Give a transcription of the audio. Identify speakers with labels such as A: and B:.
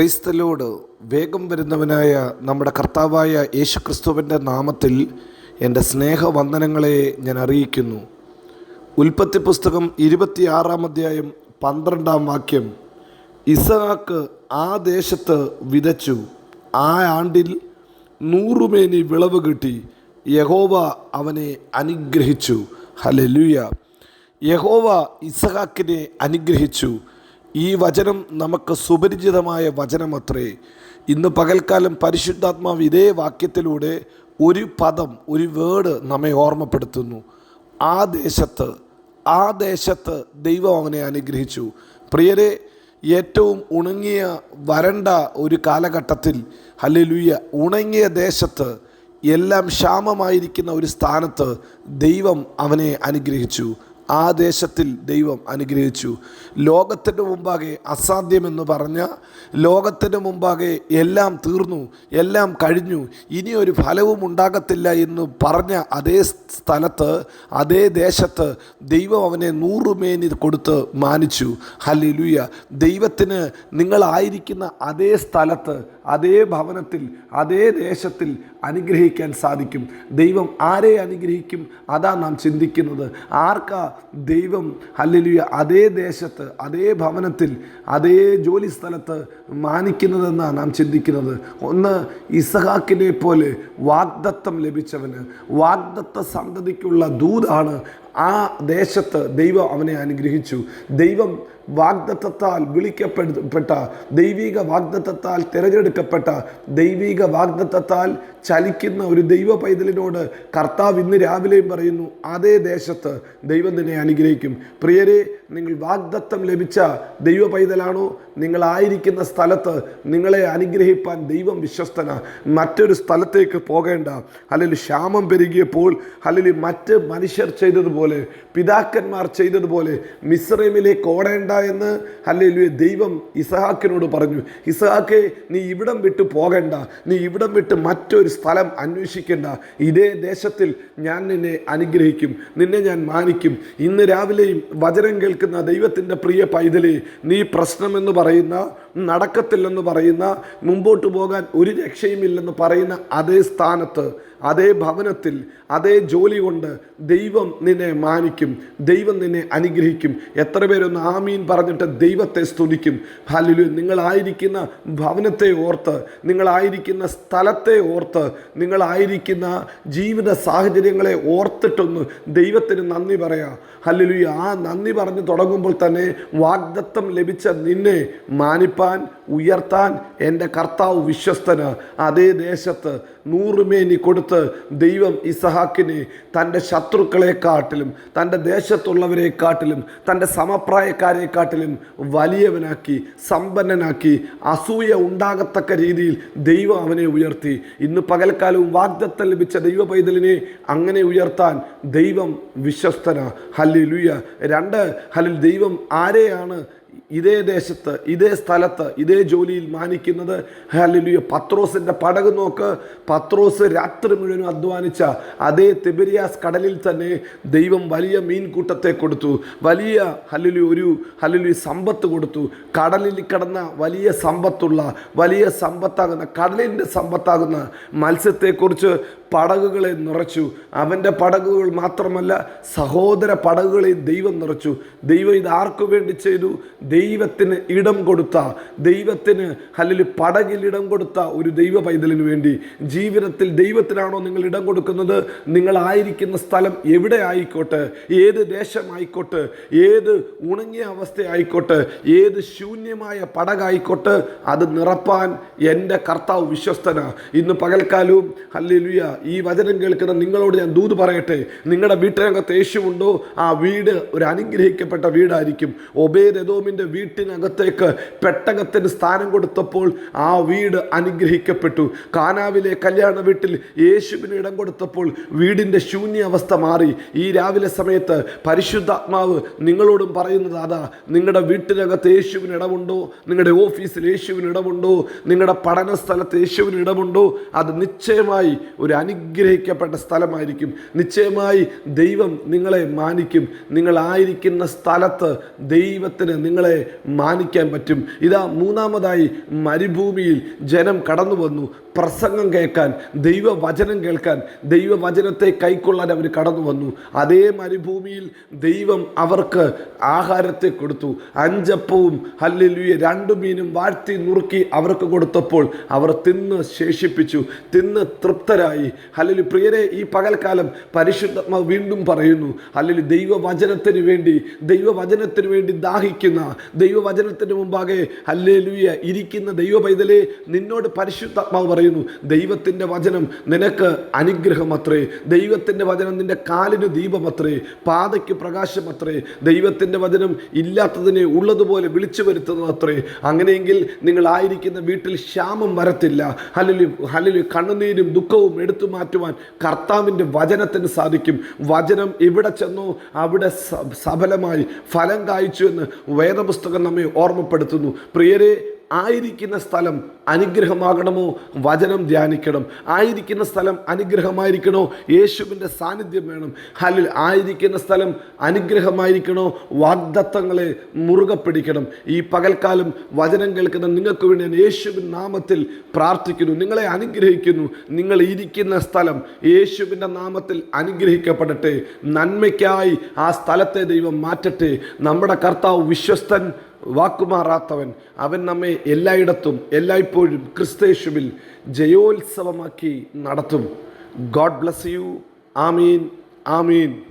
A: ക്രൈസ്തലോട് വേഗം വരുന്നവനായ നമ്മുടെ കർത്താവായ യേശുക്രിസ്തുവിന്റെ നാമത്തിൽ എന്റെ സ്നേഹവന്ദനങ്ങളെ ഞാൻ അറിയിക്കുന്നു. ഉൽപ്പത്തി പുസ്തകം ഇരുപത്തിയാറാം അധ്യായം പന്ത്രണ്ടാം വാക്യം. ഇസഹാക്ക് ആ ദേശത്ത് വിതച്ചു. ആ ആണ്ടിൽ നൂറുമേനി വിളവ് കിട്ടി. യഹോവ അവനെ അനുഗ്രഹിച്ചു. ഹലലുയ യഹോവ ഇസഹാക്കിനെ അനുഗ്രഹിച്ചു. ഈ വചനം നമുക്ക് സുപരിചിതമായ വചനമത്രേ. ഇന്ന് പകൽക്കാലം പരിശുദ്ധാത്മാവ് ഇതേ വാക്യത്തിലൂടെ ഒരു പദം ഒരു വേർഡ് നമ്മെ ഓർമ്മപ്പെടുത്തുന്നു. ആ ദേശത്ത് ആ ദേശത്ത് ദൈവം അവനെ അനുഗ്രഹിച്ചു. പ്രിയരെ ഏറ്റവും ഉണങ്ങിയ വരണ്ട ഒരു കാലഘട്ടത്തിൽ ഹല്ലേലൂയ ഉണങ്ങിയ ദേശത്ത് എല്ലാം ക്ഷാമമായിരിക്കുന്ന ഒരു സ്ഥാനത്ത് ദൈവം അവനെ അനുഗ്രഹിച്ചു. ആ ദേശത്തിൽ ദൈവം അനുഗ്രഹിച്ചു. ലോകത്തിന്റെ മുമ്പാകെ അസാധ്യമെന്ന് പറഞ്ഞ ലോകത്തിന്റെ മുമ്പാകെ എല്ലാം തീർന്നു എല്ലാം കഴിഞ്ഞു ഇനി ഒരു ഫലവും ഉണ്ടാകത്തില്ല എന്ന് പറഞ്ഞ അതേ സ്ഥലത്ത് അതേ ദേശത്ത് ദൈവം അവനെ നൂറുമേനി കൊടുത്ത് മാനിച്ചു. ഹല്ലേലൂയ. ദൈവത്തിന് നിങ്ങളായിരിക്കുന്ന അതേ സ്ഥലത്ത് അതേ ഭവനത്തിൽ അതേ ദേശത്തിൽ അനുഗ്രഹിക്കാൻ സാധിക്കും. ദൈവം ആരെ അനുഗ്രഹിക്കും? അതാ നാം ചിന്തിക്കുന്നത്. ആർക്കാ ദൈവം? അല്ലെങ്കിൽ അതേ ദേശത്ത് അതേ ഭവനത്തിൽ അതേ ജോലി സ്ഥലത്ത് മാനിക്കുന്നതെന്നാണ് നാം ചിന്തിക്കുന്നത്. ഒന്ന് ഇസഹാക്കിനെ പോലെ വാഗ്ദത്തം ലഭിച്ചവന് വാഗ്ദത്ത സന്തതിക്കുള്ള ദൂതാണ് ആ ദേശത്ത് ദൈവം അവനെ അനുഗ്രഹിച്ചു. ദൈവം വാഗ്ദത്തത്താൽ വിളിക്കപ്പെട്ട ദൈവിക വാഗ്ദത്തത്താൽ തിരഞ്ഞെടുക്കപ്പെട്ട. ദൈവിക വാഗ്ദത്തത്താൽ ചലിക്കുന്ന ഒരു ദൈവ പൈതലിനോട് കർത്താവ് ഇന്ന് രാവിലെയും പറയുന്നു അതേ ദേശത്ത് ദൈവം നിന്നെ അനുഗ്രഹിക്കും. പ്രിയരെ നിങ്ങൾ വാഗ്ദത്തം ലഭിച്ച ദൈവ പൈതലാണോ? നിങ്ങളായിരിക്കുന്ന സ്ഥലത്ത് നിങ്ങളെ അനുഗ്രഹിപ്പാൻ ദൈവം വിശ്വസ്തന. മറ്റൊരു സ്ഥലത്തേക്ക് പോകേണ്ട. അല്ലെങ്കിൽ ക്ഷാമം പെരുകിയപ്പോൾ അല്ലെങ്കിൽ മറ്റ് മനുഷ്യർ ചെയ്തതുപോലെ പിതാക്കന്മാർ ചെയ്തതുപോലെ മിസ്രൈമിലേക്ക് ഓടേണ്ട എന്ന് അല്ലെങ്കിൽ ദൈവം ഇസഹാക്കിനോട് പറഞ്ഞു. ഇസഹാക്കെ നീ ഇവിടം വിട്ട് പോകേണ്ട. നീ ഇവിടം വിട്ട് മറ്റൊരു സ്ഥലം അന്വേഷിക്കേണ്ട. ഇതേ ദേശത്തിൽ ഞാൻ നിന്നെ അനുഗ്രഹിക്കും. നിന്നെ ഞാൻ മാനിക്കും. ഇന്ന് രാവിലെയും വചനം കേൾക്കുന്ന ദൈവത്തിന്റെ പ്രിയ പൈതലേ നീ പ്രശ്നമെന്ന് പറയുന്ന നടക്കത്തില്ലെന്ന് പറയുന്ന മുമ്പോട്ട് പോകാൻ ഒരു രക്ഷയുമില്ലെന്ന് പറയുന്ന അതേ സ്ഥാനത്ത് അതേ ഭവനത്തിൽ അതേ ജോലി കൊണ്ട് ദൈവം നിന്നെ മാനിക്കും ദൈവം നിന്നെ അനുഗ്രഹിക്കും. എത്ര പേരൊന്ന് ആമീൻ പറഞ്ഞിട്ട് ദൈവത്തെ സ്തുതിക്കും. ഹലിലു നിങ്ങളായിരിക്കുന്ന ഭവനത്തെ ഓർത്ത് നിങ്ങളായിരിക്കുന്ന സ്ഥലത്തെ ഓർത്ത് നിങ്ങളായിരിക്കുന്ന ജീവിത സാഹചര്യങ്ങളെ ഓർത്തിട്ടൊന്ന് ദൈവത്തിന് നന്ദി പറയാം. ഹലിലു ആ നന്ദി പറഞ്ഞു തുടങ്ങുമ്പോൾ തന്നെ വാഗ്ദത്തം ലഭിച്ച നിന്നെ മാനിപ്പാൻ ഉയർത്താൻ എന്റെ കർത്താവ് വിശ്വസ്തന്. അതേ ദേശത്ത് നൂറുമേനി കൊടുത്ത് ദൈവം ഇസഹാക്കിനെ തന്റെ ശത്രുക്കളെക്കാട്ടിലും തന്റെ ദേശത്തുള്ളവരെക്കാട്ടിലും തന്റെ സമപ്രായക്കാരെക്കാട്ടിലും വലിയവനാക്കി സമ്പന്നനാക്കി അസൂയ ഉണ്ടാകത്തക്ക രീതിയിൽ ദൈവം അവനെ ഉയർത്തി. ഇന്ന് പകൽക്കാലവും വാഗ്ദത്തം ലഭിച്ച ദൈവ പൈതലിനെ അങ്ങനെ ഉയർത്താൻ ദൈവം വിശ്വസ്തന. ഹല്ലി ലുയ രണ്ട് ഹലിൽ ദൈവം ആരെയാണ് ഇതേ ദേശത്ത് ഇതേ സ്ഥലത്ത് ഇതേ ജോലിയിൽ മാനിക്കുന്നത്. ഹല്ലേലൂയ. പത്രോസിന്റെ പടക് നോക്ക്. പത്രോസ് രാത്രി മുഴുവനും അധ്വാനിച്ച അതേ തെബിരിയാസ് കടലിൽ തന്നെ ദൈവം വലിയ മീൻകൂട്ടത്തെ കൊടുത്തു. വലിയ ഹലിലു ഒരു ഹലിലു സമ്പത്ത് കൊടുത്തു. കടലിൽ കിടന്ന വലിയ സമ്പത്തുള്ള വലിയ സമ്പത്താകുന്ന കടലിന്റെ സമ്പത്താകുന്ന മത്സ്യത്തെക്കുറിച്ച് പടകുകളെ നിറച്ചു. അവന്റെ പടകുകൾ മാത്രമല്ല സഹോദര പടകുകളെ ദൈവം നിറച്ചു. ദൈവം ഇത് ആർക്കു വേണ്ടി ചെയ്തു? ദൈവത്തിന് ഇടം കൊടുത്ത ദൈവത്തിന് അല്ലെങ്കിൽ പടകിൽ ഇടം കൊടുത്ത ഒരു ദൈവ പൈതലിന് വേണ്ടി ജീവിതത്തിൽ ദൈവത്തിനാണോ നിങ്ങൾ ഇടം കൊടുക്കുന്നത്? നിങ്ങളായിരിക്കുന്ന സ്ഥലം എവിടെ ആയിക്കോട്ടെ? ഏത് ദേശമായിക്കോട്ടെ ഏത് ഉണങ്ങിയ അവസ്ഥയായിക്കോട്ടെ ഏത് ശൂന്യമായ പടകായിക്കോട്ടെ? അത് നിറപ്പാൻ എന്റെ കർത്താവ് വിശ്വസ്തന. ഇന്ന് പകൽക്കാലവും ഹല്ലേലൂയ ഈ വചനം കേൾക്കുന്ന നിങ്ങളോട് ഞാൻ ദൂത് പറയട്ടെ. നിങ്ങളുടെ വീട്ടിനകത്ത് യേശുണ്ടോ ആ വീട് ഒരു അനുഗ്രഹിക്കപ്പെട്ട വീടായിരിക്കും. ഒബേദോമിന്റെ വീട്ടിനകത്തേക്ക് പെട്ടകത്തിന് സ്ഥാനം കൊടുത്തപ്പോൾ ആ വീട് അനുഗ്രഹിക്കപ്പെട്ടു. കാനാവിലെ കല്യാണ വീട്ടിൽ യേശുവിന് ഇടം കൊടുത്തപ്പോൾ വീടിന്റെ ശൂന്യാവസ്ഥ മാറി. ഈ രാവിലെ സമയത്ത് പരിശുദ്ധാത്മാവ് നിങ്ങളോടും പറയുന്നത് അതാ നിങ്ങളുടെ വീട്ടിനകത്ത് യേശുവിന് ഇടമുണ്ടോ? നിങ്ങളുടെ ഓഫീസിൽ യേശുവിന് ഇടമുണ്ടോ? നിങ്ങളുടെ പഠന സ്ഥലത്ത് യേശുവിന് ഇടമുണ്ടോ? അത് നിശ്ചയമായി ഒരു അനുഗ്രഹിക്കപ്പെട്ട സ്ഥലമായിരിക്കും. നിശ്ചയമായി ദൈവം നിങ്ങളെ മാനിക്കും. നിങ്ങളായിരിക്കുന്ന സ്ഥലത്ത് ദൈവത്തിന് നിങ്ങൾ നിങ്ങളെ മാനിക്കാൻ പറ്റും. ഇതാ മൂന്നാമതായി മരുഭൂമിയിൽ ജനം കടന്നു വന്നു. പ്രസംഗം കേൾക്കാൻ ദൈവവചനം കേൾക്കാൻ ദൈവവചനത്തെ കൈക്കൊള്ളാൻ അവർ കടന്നു വന്നു. അതേ മരുഭൂമിയിൽ ദൈവം അവർക്ക് ആഹാരത്തെ കൊടുത്തു. അഞ്ചപ്പവും ഹല്ലേലൂയ രണ്ടു മീനും വാഴ്ത്തി നുറുക്കി അവർക്ക് കൊടുത്തപ്പോൾ അവർ തിന്ന് ശേഷിപ്പിച്ചു. തിന്ന് തൃപ്തരായി. ഹല്ലേലു പ്രിയരെ ഈ പകൽക്കാലം പരിശുദ്ധ വീണ്ടും പറയുന്നു അല്ലെങ്കിൽ ദൈവവചനത്തിന് വേണ്ടി ദൈവവചനത്തിന് വേണ്ടി ദാഹിക്കുന്ന ദൈവവചനത്തിന് മുമ്പാകെ ഹല്ലേലൂയ ഇരിക്കുന്ന ദൈവ പൈതലെ നിന്നോട് പരിശുദ്ധാത്മാവ് പറയുന്നു ദൈവത്തിന്റെ വചനം നിനക്ക് അനുഗ്രഹമത്രേ ദൈവത്തിന്റെ വചനം നിന്റെ കാലിന് ദീപമത്രേ പാതയ്ക്ക് പ്രകാശമത്രേ ദൈവത്തിന്റെ വചനം ഇല്ലാത്തതിനെ ഉള്ളതുപോലെ വിളിച്ചു വരുത്തുന്നതത്രേ. അങ്ങനെയെങ്കിൽ നിങ്ങളായിരിക്കുന്ന വീട്ടിൽ ക്ഷാമം വരത്തില്ല. ഹലലു ഹലലു കണ്ണുനീരും ദുഃഖവും എടുത്തു മാറ്റുവാൻ കർത്താവിന്റെ വചനത്തിന് സാധിക്കും. വചനം എവിടെ ചെന്നോ അവിടെ സഫലമായി ഫലം കായ്ച്ചു എന്ന് വേദപുസ്തകം നമ്മെ ഓർമ്മപ്പെടുത്തുന്നു. പ്രിയരെ ആയിരിക്കുന്ന സ്ഥലം അനുഗ്രഹമാകണമോ? വചനം ധ്യാനിക്കണം. ആയിരിക്കുന്ന സ്ഥലം അനുഗ്രഹമായിരിക്കണോ? യേശുവിന്റെ സാന്നിധ്യം വേണം. ഹലിൽ ആയിരിക്കുന്ന സ്ഥലം അനുഗ്രഹമായിരിക്കണോ? വാഗ്ദത്തങ്ങളെ മുറുകെ പിടിക്കണം. ഈ പകൽക്കാലം വചനം കേൾക്കുന്ന നിങ്ങൾക്ക് വേണ്ടി ഞാൻ യേശുവിൻ നാമത്തിൽ പ്രാർത്ഥിക്കുന്നു. നിങ്ങളെ അനുഗ്രഹിക്കുന്നു. നിങ്ങൾ ഇരിക്കുന്ന സ്ഥലം യേശുവിന്റെ നാമത്തിൽ അനുഗ്രഹിക്കപ്പെടട്ടെ. നന്മയ്ക്കായി ആ സ്ഥലത്തെ ദൈവം മാറ്റട്ടെ. നമ്മുടെ കർത്താവ് വിശ്വസ്തൻ വാക്കുമാറാത്തവൻ. അവൻ നമ്മെ എല്ലായിടത്തും എല്ലായ്പ്പോഴും ക്രിസ്തേശുവിൽ ജയോത്സവമാക്കി നടത്തും. ഗോഡ് ബ്ലസ് യു ആമീൻ. ആമീൻ.